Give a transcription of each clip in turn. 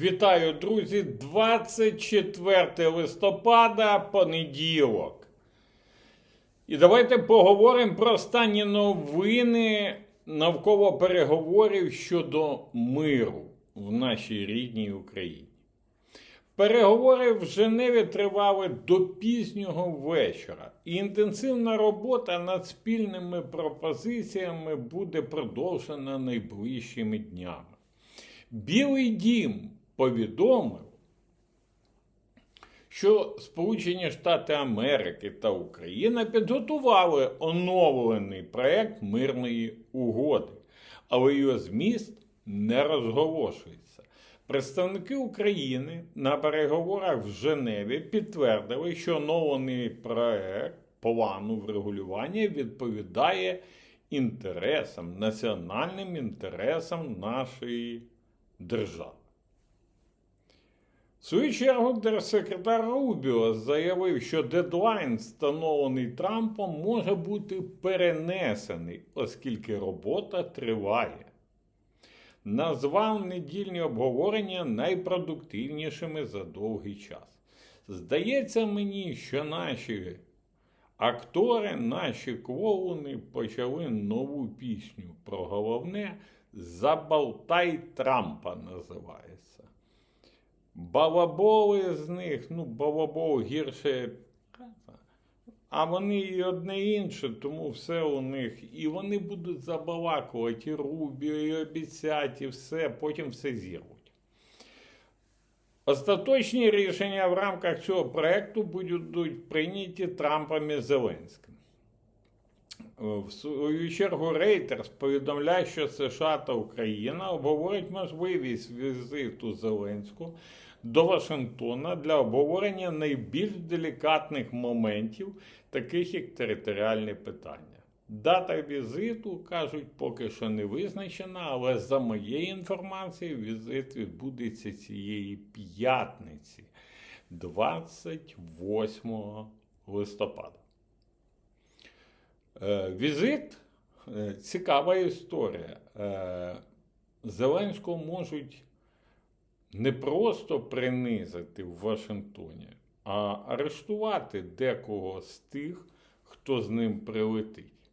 Вітаю, друзі! 24 листопада, понеділок. І давайте поговоримо про останні новини навколо переговорів щодо миру в нашій рідній Україні. Переговори в Женеві тривали до пізнього вечора, і інтенсивна робота над спільними пропозиціями буде продовжена найближчими днями. Білий дім повідомив, що Сполучені Штати Америки та Україна підготували оновлений проект мирної угоди, але його зміст не розголошується. Представники України на переговорах в Женеві підтвердили, що оновлений проект плану врегулювання відповідає інтересам, національним інтересам нашої держави. В свою чергу держсекретар Рубіо заявив, що дедлайн, встановлений Трампом, може бути перенесений, оскільки робота триває. Назвав недільні обговорення найпродуктивнішими за довгий час. Здається мені, що наші актори, наші клоуни почали нову пісню про головне Забалтай Трампа називається. Балаболи з них, ну, балабол гірше. А вони і одне інше, тому все у них. І вони будуть забалакувати, і Рубіо, і обіцять, і все, потім все зірвуть. Остаточні рішення в рамках цього проекту будуть прийняті Трампом і Зеленським. В свою чергу Рейтерс повідомляє, що США та Україна обговорять можливість візиту Зеленського до Вашингтона для обговорення найбільш делікатних моментів, таких як територіальні питання. Дата візиту, кажуть, поки що не визначена, але за моєю інформацією, візит відбудеться цієї п'ятниці, 28 листопада. Е, Візит е, цікава історія. Е, Зеленського можуть не просто принизити в Вашингтоні, а арештувати декого з тих, хто з ним прилетить.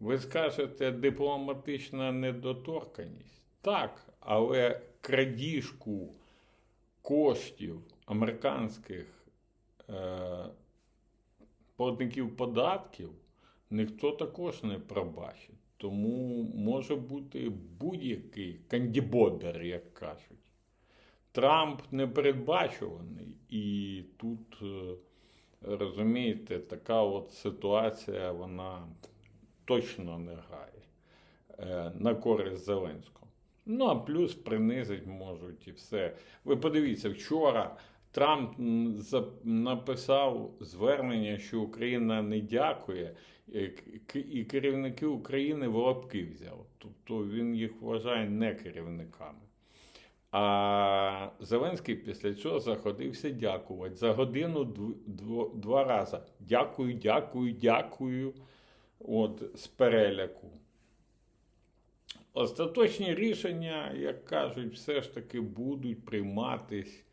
Ви скажете дипломатична недоторканість? Так, але крадіжку коштів американських е, платників податків ніхто також не пробачить. Тому може бути будь-який кандібобер, як кажуть. Трамп непередбачуваний, і тут, е, розумієте, така от ситуація, вона точно не грає е, на користь Зеленського. Ну, а плюс принизить можуть і все. Ви подивіться, вчора Трамп написав звернення, що Україна не дякує, і керівники України в лапки взяв. Тобто він їх вважає не керівниками. А Зеленський після цього заходився дякувати. За годину дв- два рази. Дякую, дякую, дякую. От з переляку. Остаточні рішення, як кажуть, все ж таки будуть прийматись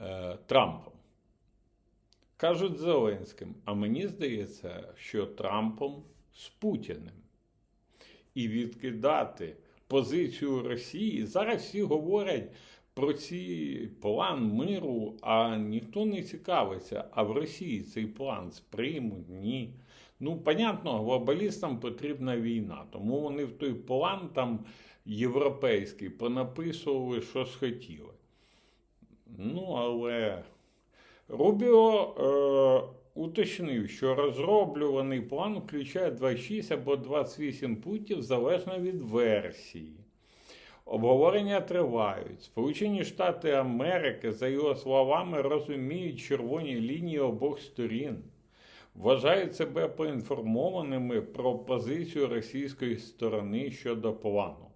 е, Трампом. Кажуть Зеленським, а мені здається, що Трампом з Путіним. І відкидати позицію Росії. Зараз всі говорять про цей план миру, а ніхто не цікавиться, а в Росії цей план сприймуть, ні. Ну, понятно, глобалістам потрібна війна, тому вони в той план там європейський понаписували, що схотіли. Ну, але Рубіо е, уточнив, що розроблюваний план включає 26 або 28 пунктів залежно від версії. Обговорення тривають. Сполучені Штати Америки, за його словами, розуміють червоні лінії обох сторін, вважають себе поінформованими про позицію російської сторони щодо плану.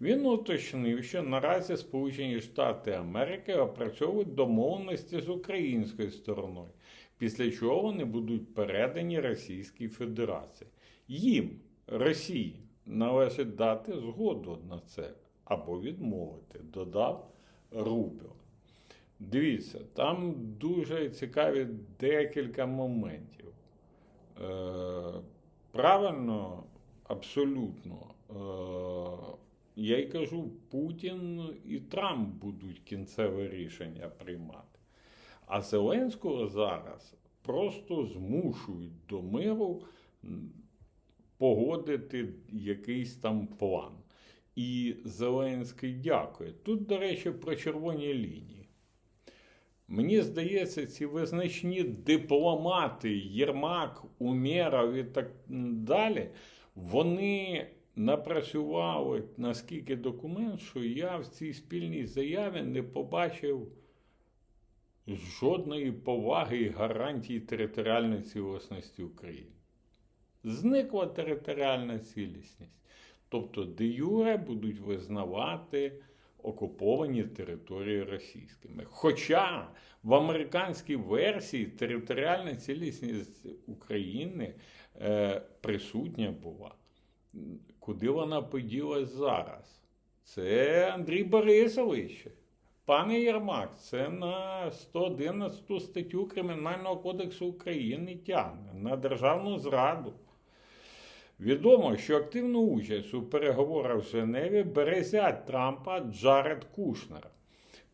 Він уточнив, що наразі Сполучені Штати Америки опрацьовують домовленості з українською стороною, після чого вони будуть передані Російській Федерації. Їм, Росії, належить дати згоду на це. або відмовити, додав Рубіо. Дивіться, там дуже цікаві декілька моментів. Е, правильно, абсолютно. Е, я й кажу, Путін і Трамп будуть кінцеве рішення приймати. А Зеленського зараз просто змушують до миру погодити якийсь там план. І Зеленський дякує. Тут, до речі, про червоні лінії. Мені здається, ці визначні дипломати, Єрмак, Умєров і так далі, вони напрацювали наскільки документ, що я в цій спільній заяві не побачив жодної поваги і гарантії територіальної цілісності України. Зникла територіальна цілісність. Тобто, де юре будуть визнавати окуповані території російськими. Хоча в американській версії територіальна цілісність України е, присутня була. Куди вона поділась зараз? Це Андрій Борисович. Пане Єрмак, це на 111 статтю Кримінального кодексу України тягне на державну зраду. Відомо, що активну участь у переговорах в Женеві бере зять Трампа Джаред Кушнер,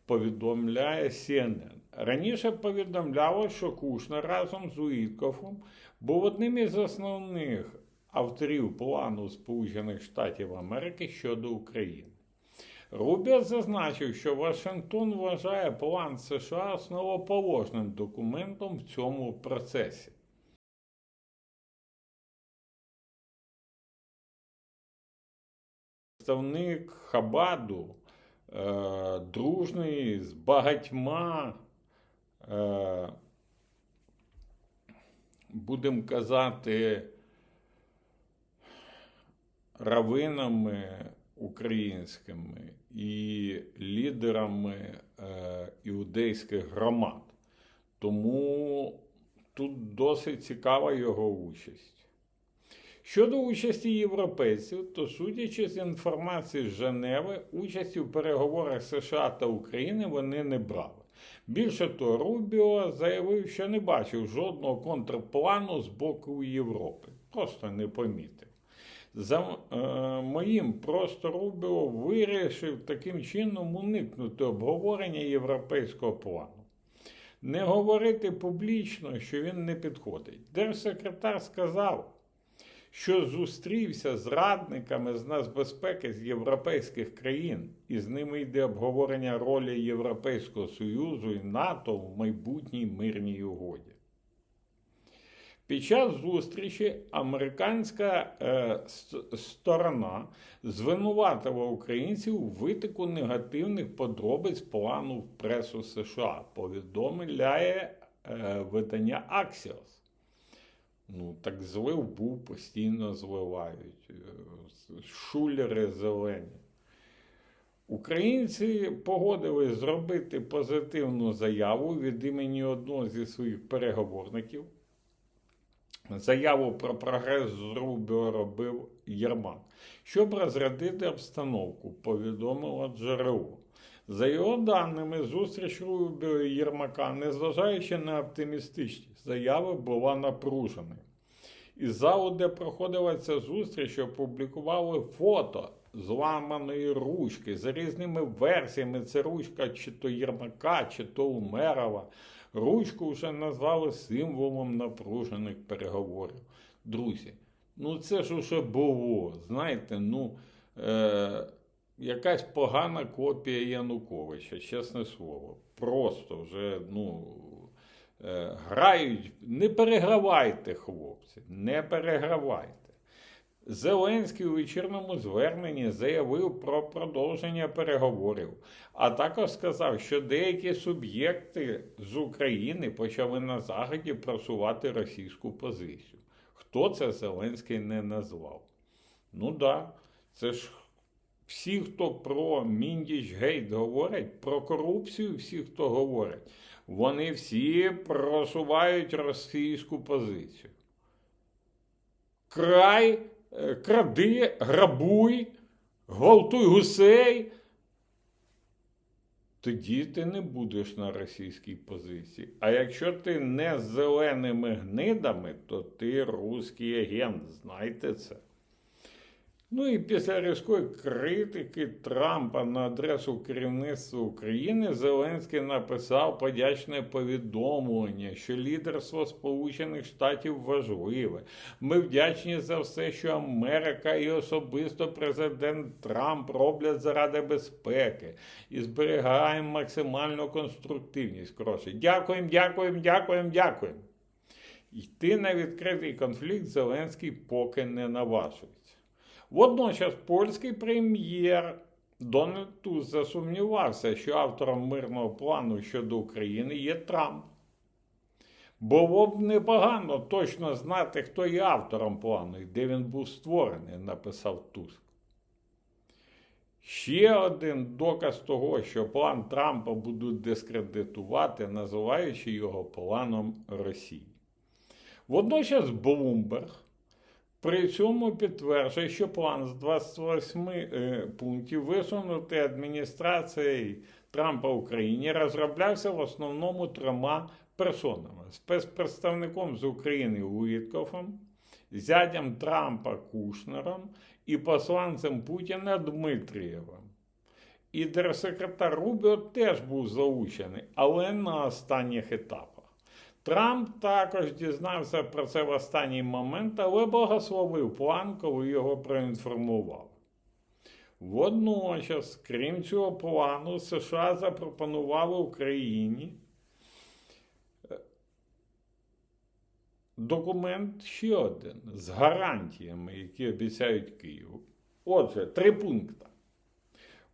повідомляє CNN. Раніше повідомляло, що Кушнер разом з Уіткофом був одним із основних авторів плану Сполучених Штатів Америки щодо України. Рубіо зазначив, що Вашингтон вважає план США основоположним документом в цьому процесі. Представник Хабаду, е, дружний з багатьма, е, будемо казати, равинами українськими і лідерами е, іудейських громад. Тому тут досить цікава його участь. Щодо участі європейців, то судячи з інформації з Женеви, участі в переговорах США та України вони не брали. Більше того, Рубіо заявив, що не бачив жодного контрплану з боку Європи. Просто не помітив. За е, моїм просто Рубіо вирішив таким чином уникнути обговорення європейського плану. Не говорити публічно, що він не підходить. Держсекретар сказав, що зустрівся з радниками з нацбезпеки з європейських країн, і з ними йде обговорення ролі Європейського Союзу і НАТО в майбутній мирній угоді. Під час зустрічі американська е, сторона звинуватила українців у витику негативних подробиць плану в пресу США, повідомляє е, видання Axios. Ну, так злив був, постійно зливають. Е, Шулери зелені. Українці погодились зробити позитивну заяву від імені одного зі своїх переговорників. Заяву про прогрес з Рубіо робив Єрмак, щоб розрядити обстановку, повідомило джерело. За його даними, зустріч Рубіо і Єрмака, незважаючи на оптимістичність, заяви була напруженою. Із залу, де проходила ця зустріч, опублікували фото зламаної ручки за різними версіями. Це ручка чи то Єрмака, чи то Умерова. Ручку вже назвали символом напружених переговорів. Друзі, ну це ж уже було. Знаєте, ну е, якась погана копія Януковича, чесне слово. Просто вже, ну. Е, грають, не перегравайте, хлопці, не перегравайте. Зеленський у вечірньому зверненні заявив про продовження переговорів, а також сказав, що деякі суб'єкти з України почали на Заході просувати російську позицію. Хто це Зеленський не назвав? Ну да, це ж всі, хто про Міндіч Гейт говорять, про корупцію, всі, хто говорять, вони всі просувають російську позицію. Край, кради, грабуй, гвалтуй гусей, тоді ти не будеш на російській позиції. А якщо ти не з зеленими гнидами, то ти русський агент, знайте це. Ну і після різкої критики Трампа на адресу керівництва України Зеленський написав подячне повідомлення, що лідерство Сполучених Штатів важливе. Ми вдячні за все, що Америка і особисто президент Трамп роблять заради безпеки і зберігаємо максимальну конструктивність. Коротше, дякуємо, дякуємо, дякуємо, дякуємо. Йти на відкритий конфлікт Зеленський поки не наважується. Водночас польський прем'єр Дональд Туз засумнівався, що автором мирного плану щодо України є Трамп. Було б непогано точно знати, хто є автором плану і де він був створений, написав Туск. Ще один доказ того, що план Трампа будуть дискредитувати, називаючи його планом Росії. Водночас Блумберг при цьому підтверджує, що план з 28 е, пунктів висунутий адміністрацією Трампа в Україні розроблявся в основному трьома персонами: спецпредставником з України Уіткофом, зятям Трампа Кушнером і посланцем Путіна Дмитрієвим. І держсекретар Рубіо теж був залучений, але на останніх етапах. Трамп також дізнався про це в останній момент, але благословив план, коли його проінформував. Водночас, крім цього плану, США запропонували Україні е, документ ще один з гарантіями, які обіцяють Києву. Отже, три пункти.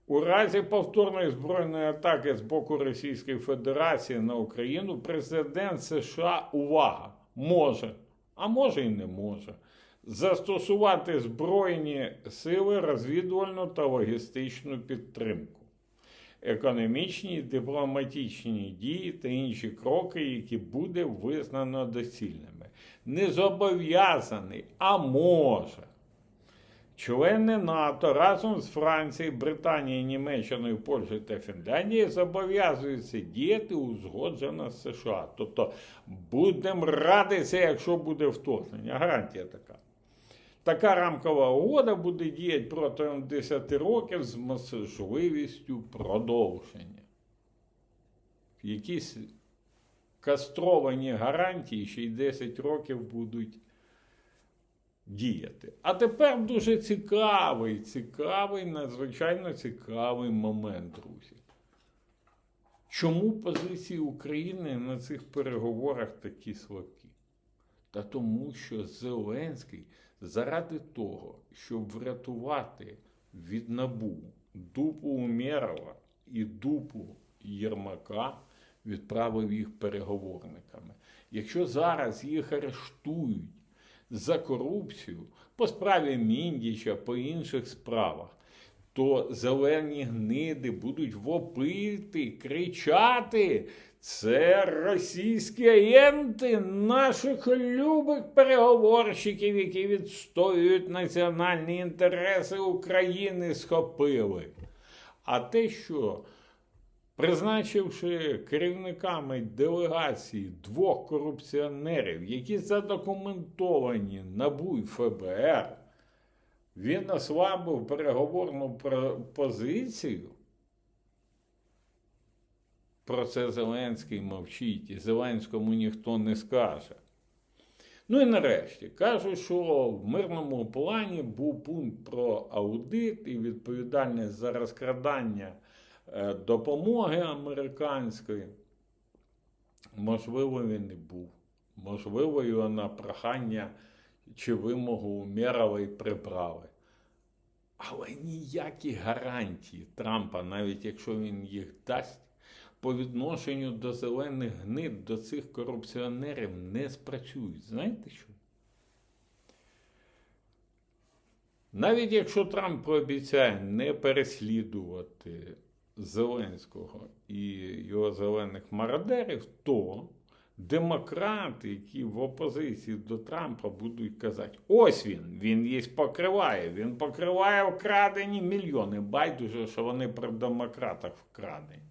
У разі повторної збройної атаки з боку Російської Федерації на Україну президент США увага може, а може і не може, застосувати збройні сили розвідувальну та логістичну підтримку, економічні, дипломатичні дії та інші кроки, які буде визнано доцільними. Не зобов'язаний, а може. Члени НАТО разом з Францією, Британією, Німеччиною, Польщею та Фінляндією зобов'язуються діяти узгоджено з США. Тобто будемо радитися, якщо буде вторгнення. Гарантія така. Така рамкова угода буде діяти протягом 10 років з можливістю продовження. Якісь кастровані гарантії ще й 10 років будуть діяти. А тепер дуже цікавий, цікавий, надзвичайно цікавий момент, друзі. Чому позиції України на цих переговорах такі слабкі? Та тому, що Зеленський заради того, щоб врятувати від набу дупу Умєрова і дупу Єрмака, відправив їх переговорниками. Якщо зараз їх арештують за корупцію по справі Міндіча, по інших справах, то зелені гниди будуть вопити, кричати. Це російські агенти наших любих переговорщиків, які відстоюють національні інтереси України, схопили. А те, що призначивши керівниками делегації двох корупціонерів, які задокументовані НАБУ і ФБР, він ослабив переговорну позицію. Про це Зеленський мовчить, і Зеленському ніхто не скаже. Ну і нарешті кажуть, що в мирному плані був пункт про аудит і відповідальність за розкрадання допомоги американської. Можливо, він і був. Можливо, його на прохання чи вимогу Умєрова прибрали. Але ніякі гарантії Трампа, навіть якщо він їх дасть, по відношенню до зелених гнид, до цих корупціонерів не спрацюють. Знаєте що? Навіть якщо Трамп пообіцяє не переслідувати Зеленського і його зелених мародерів, то демократи, які в опозиції до Трампа будуть казати: ось він, він їх покриває, він покриває вкрадені мільйони. Байдуже, що вони при демократах вкрадені.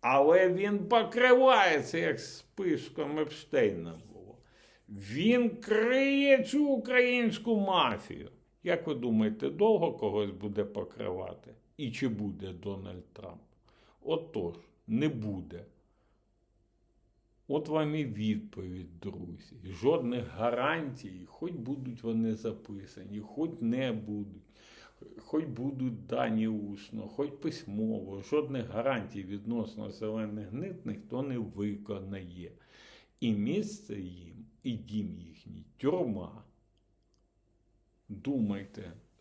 Але він покривається, як списком Епштейна було. Він криє цю українську мафію. Як ви думаєте, довго когось буде покривати? І чи буде Дональд Трамп? Отож, не буде. От вам і відповідь, друзі. Жодних гарантій, хоч будуть вони записані, хоч не будуть, хоч будуть дані усно, хоч письмово, жодних гарантій відносно зелених гнит ніхто не виконає. І місце їм, і дім їхній тюрма. Думайте,